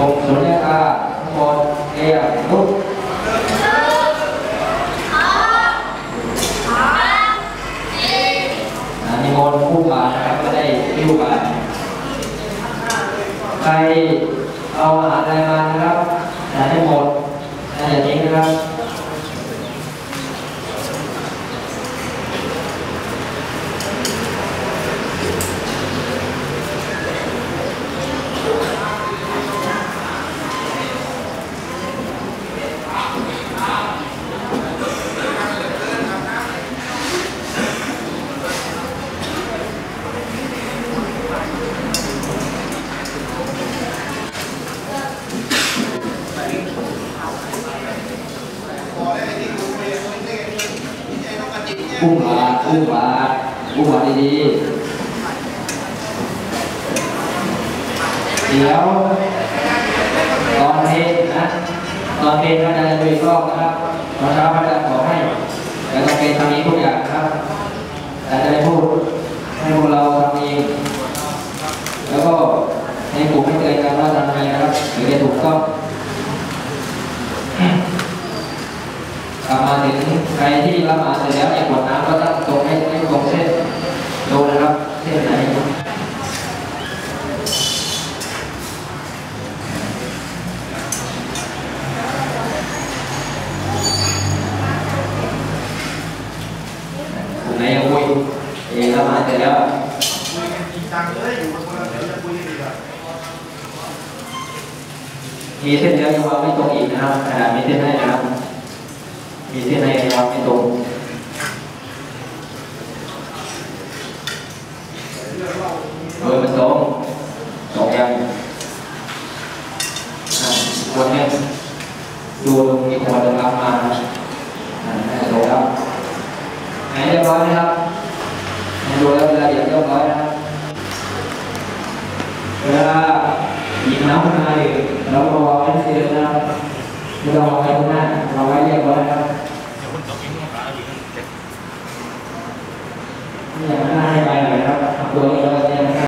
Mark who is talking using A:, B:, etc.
A: หกสุญญากาทั้งหมดเรียงลุกอ่านิมนต์ผู้ผ่านะครับก็ได้คิวมาใครเอาอาหารอะไรมานะครับอย่าให้หมดอย่าอย่าทิ้งนะครับ อุ้มบาทอุ้มบาทอุ้มบาทดีๆเดี๋ยวตอนเพลงนะตอนเพลงอาจารย์จะดูอีกรอบนะครับตอนเช้าอาจารย์บอให้แต่ตอนเพลงทำเองทุกอย่างนะครับอาจารย์จะได้พูดให้พวกเราทำเอง แล้วก็ให้กลุ่มให้เตือนกันว่าทำยังไงนะครับถึงจะถูกต้อง กลับมา ถึงใครที่รับมาเสร็จแล้วเนี่ยกดน้ำก็ตั้งตรงให้ให้ตรงเส้นดูนะครับเส้นไหนมไหนยังคุยเองรับมาเสร็จแล้ว
B: คุยกันจริงจังเลยอยู่กันคนละเดี๋ยวจะคุยกันอีกอะ
A: มีเส้นเนื้อยังวางไม่ตรงอีกนะครับขนาดมีเส้นให้นะครับ มีเส้นให้ยังวางไม่ตรงเบอร์มันตรงตรงยังอะคนเนี่ยดูตรงมีคนจะรับมานะอ่าน่าจะตรงแล้วไหนเรียบร้อยไหมครับให้ดูแล้วเวลาเรียบเรียบร้อยนะครับเวลาหยิบน้ำขึ้นมาเนี่ยเราก็วางไว้ที่เดิมนะครับไม่ต้องวางไว้ข้างหน้าวางไว้เรียบร้อยนะครับ นี่อย่างหน้า